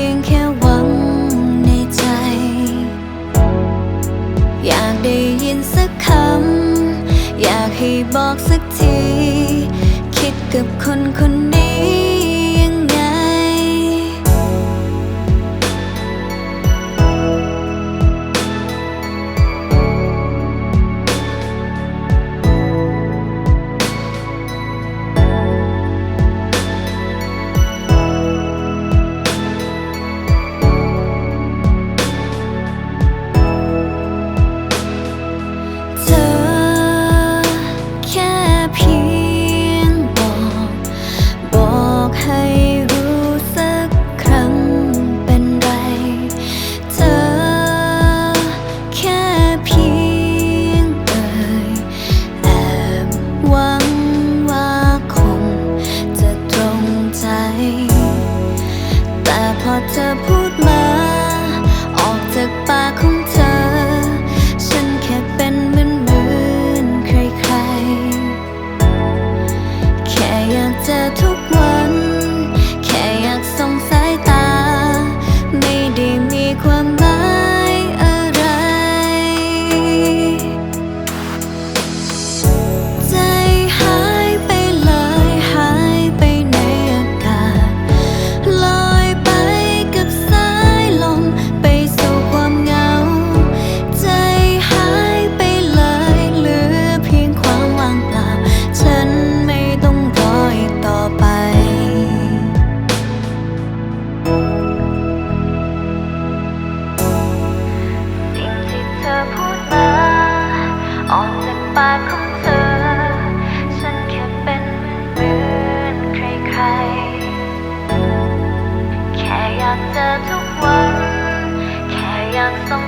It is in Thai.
พียงแค่หวังในใจ อยากได้ยินสักคำ อยากให้บอกสักที คิดกับคนคน not to point. หวังแค่ยังต้อง